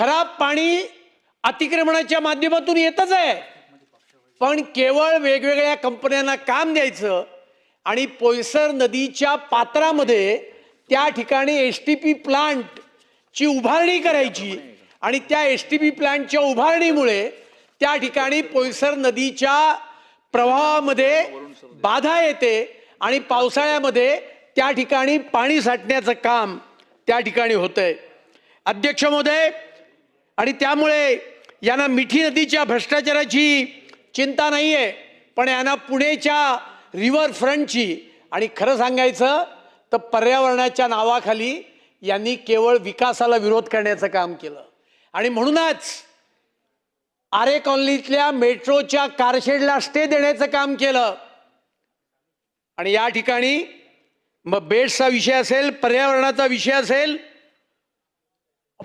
खराब पाणी अतिक्रमणाच्या माध्यमातून येतच आहे. पण केवळ वेगवेगळ्या कंपन्यांना काम द्यायचं आणि पोयसर नदीच्या पात्रामध्ये त्या ठिकाणी एस टी पी प्लांटची उभारणी करायची आणि त्या एस टी पी प्लांटच्या उभारणीमुळे त्या ठिकाणी पोयसर नदीच्या प्रवाहामध्ये बाधा येते आणि पावसाळ्यामध्ये त्या ठिकाणी पाणी साठण्याचं काम त्या ठिकाणी होतंय. अध्यक्ष महोदय आणि त्यामुळे यांना मिठी नदीच्या भ्रष्टाचाराची चिंता नाही आहे पण यांना पुणेच्या रिव्हर फ्रंटची आणि खरं सांगायचं तर पर्यावरणाच्या नावाखाली यांनी केवळ विकासाला विरोध करण्याचं काम केलं. आणि म्हणूनच आरे कॉलनीतल्या मेट्रोच्या कारशेडला स्टे देण्याचं काम केलं. आणि या ठिकाणी मग बेड्सचा विषय असेल पर्यावरणाचा विषय असेल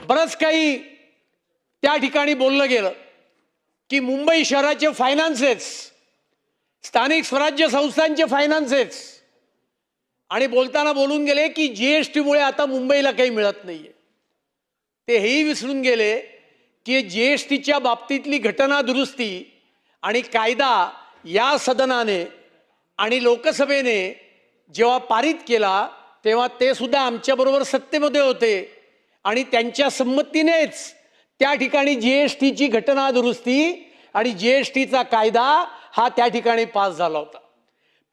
बरंच काही त्या ठिकाणी बोललं गेलं की मुंबई शहराचे फायनान्सेस स्थानिक स्वराज्य संस्थांचे फायनान्सेस आणि बोलताना बोलून गेले की जी एश टीमुळे आता मुंबईला काही मिळत नाही आहे ते हेही विसरून गेले की जी एस टीच्या बाबतीतली घटना दुरुस्ती आणि कायदा या सदनाने आणि लोकसभेने जेव्हा पारित केला तेव्हा ते सुद्धा आमच्याबरोबर सत्तेमध्ये होते आणि त्यांच्या संमतीनेच त्या ठिकाणी जी एस टीची घटना दुरुस्ती आणि जी एस टीचा कायदा हा त्या ठिकाणी पास झाला होता.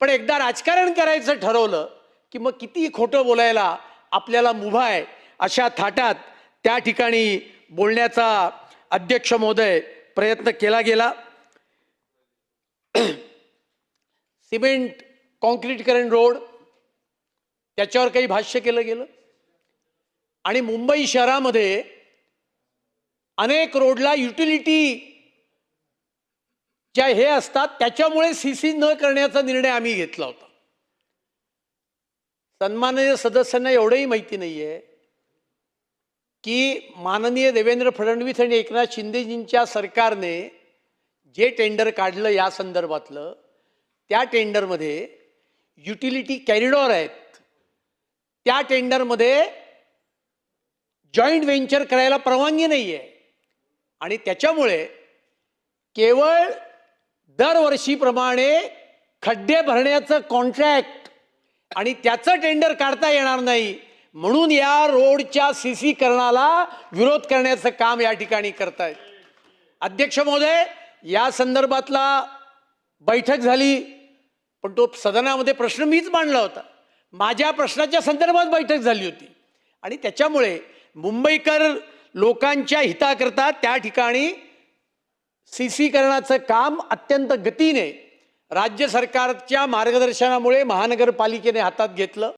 पण एकदा राजकारण करायचं ठरवलं की मग किती खोटं बोलायला आपल्याला मुभा आहे अशा थाटात त्या ठिकाणी बोलण्याचा अध्यक्ष महोदय प्रयत्न केला गेला. सिमेंट कॉन्क्रीटीकरण रोड त्याच्यावर काही भाष्य केलं गेलं. आणि मुंबई शहरामध्ये अनेक रोडला युटिलिटी ज्या हे असतात त्याच्यामुळे सी सी न करण्याचा निर्णय आम्ही घेतला होता. सन्माननीय सदस्यांना एवढंही माहिती नाही आहे की माननीय देवेंद्र फडणवीस आणि एकनाथ शिंदेजींच्या सरकारने जे टेंडर काढलं या संदर्भातलं त्या टेंडरमध्ये युटिलिटी कॅरिडॉर आहेत. त्या टेंडरमध्ये जॉईंट व्हेंचर करायला परवानगी नाही आहे आणि त्याच्यामुळे केवळ दरवर्षीप्रमाणे खड्डे भरण्याचं कॉन्ट्रॅक्ट आणि त्याचं टेंडर काढता येणार नाही म्हणून या रोडच्या सी करणाला विरोध करण्याचं काम या ठिकाणी करतायत. अध्यक्ष महोदय या संदर्भातला बैठक झाली पण तो सदनामध्ये प्रश्न मीच मांडला होता. माझ्या प्रश्नाच्या संदर्भात बैठक झाली होती. आणि त्याच्यामुळे मुंबईकर लोकांच्या हिताकरता त्या ठिकाणी सी सी काम अत्यंत गतीने राज्य सरकारच्या मार्गदर्शनामुळे महानगरपालिकेने हातात घेतलं.